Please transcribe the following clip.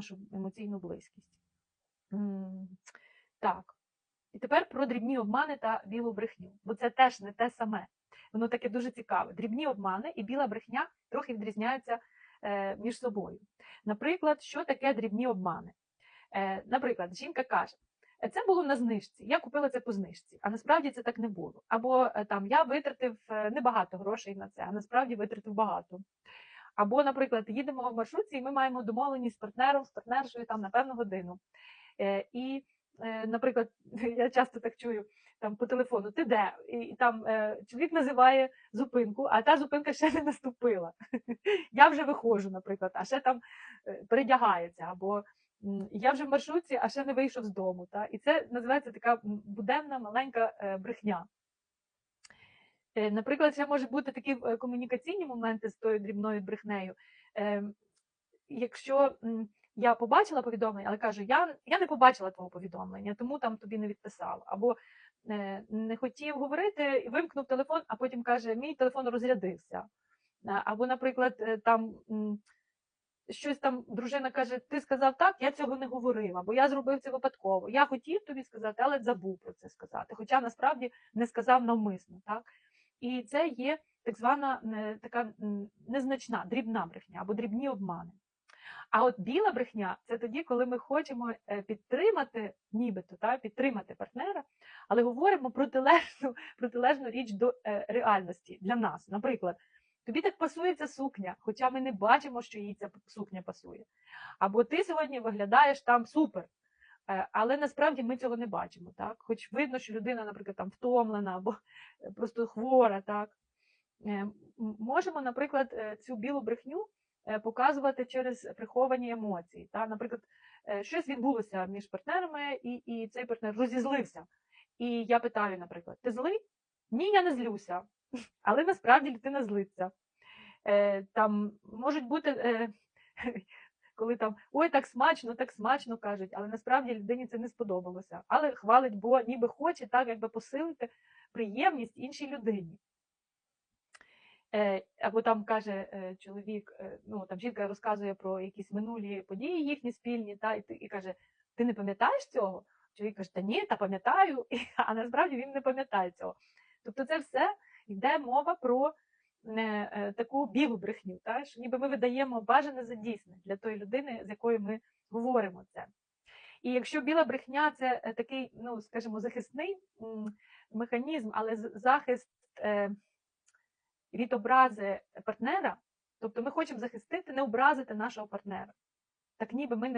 нашу емоційну близькість. Так. І тепер про дрібні обмани та білу брехню, бо це теж не те саме. Воно таке дуже цікаве. Дрібні обмани і біла брехня трохи відрізняються е, між собою. Наприклад, що таке дрібні обмани? Е, наприклад, жінка каже: «Е, це було на знижці, я купила це по знижці, а насправді це так не було. Або там я витратив небагато грошей на це, а насправді витратив багато. Або, наприклад, їдемо в маршрутці, і ми маємо домовленість з партнером, з партнершою там на певну годину. Е, І, е, наприклад, я часто так чую там по телефону, ти де? І там е, чоловік називає зупинку, а та зупинка ще не наступила. Я вже виходжу, наприклад, а ще там передягається, або я вже в маршрутці, а ще не вийшов з дому. Та? І це називається така буденна маленька брехня. Е, Наприклад, ще може бути такі е, комунікаційні моменти з тою дрібною брехнею. Е, Якщо я побачила повідомлення, але кажу, я, я не побачила твого повідомлення, тому там тобі не відписала. Або е, не хотів говорити, вимкнув телефон, а потім каже, мій телефон розрядився. Або, наприклад, там щось там дружина каже: Ти сказав так, я цього не говорив, або я зробив це випадково. Я хотів тобі сказати, але забув про це сказати. Хоча насправді не сказав навмисно. Так? І це є так звана е, така незначна, дрібна брехня або дрібні обмани. А от біла брехня це тоді, коли ми хочемо е, підтримати, нібито та, підтримати партнера, але говоримо протилежну, протилежну річ до е, реальності для нас. Наприклад, тобі так пасує ця сукня, хоча ми не бачимо, що їй ця сукня пасує. Або ти сьогодні виглядаєш там супер. Е, Але насправді ми цього не бачимо, так? Хоч видно, що людина, наприклад, там втомлена або е, просто хвора, так? Е, Можемо, наприклад, цю білу брехню показувати через приховані емоції. Та? Наприклад, щось відбулося між партнерами, і, і цей партнер розізлився. І я питаю, наприклад, ти злий? Ні, я не злюся. Але насправді людина злиться. Там можуть бути, коли там ой, так смачно, так смачно кажуть, але насправді людині це не сподобалося. Але хвалить, бо ніби хоче так, якби посилити приємність іншій людині. Е, або там каже е, чоловік, е, ну там жінка розказує про якісь минулі події їхні спільні, та і, і каже: Ти не пам'ятаєш цього? Чоловік каже, та ні, та пам'ятаю, а насправді він не пам'ятає цього. Тобто, це все йде мова про е, е, таку білу брехню, та, що ніби ми видаємо бажане за дійсне для тої людини, з якою ми говоримо це. І якщо біла брехня це е, такий, ну скажімо, захисний механізм, але захист. Е, від образи партнера, тобто ми хочемо захистити, не образити нашого партнера. Так ніби ми не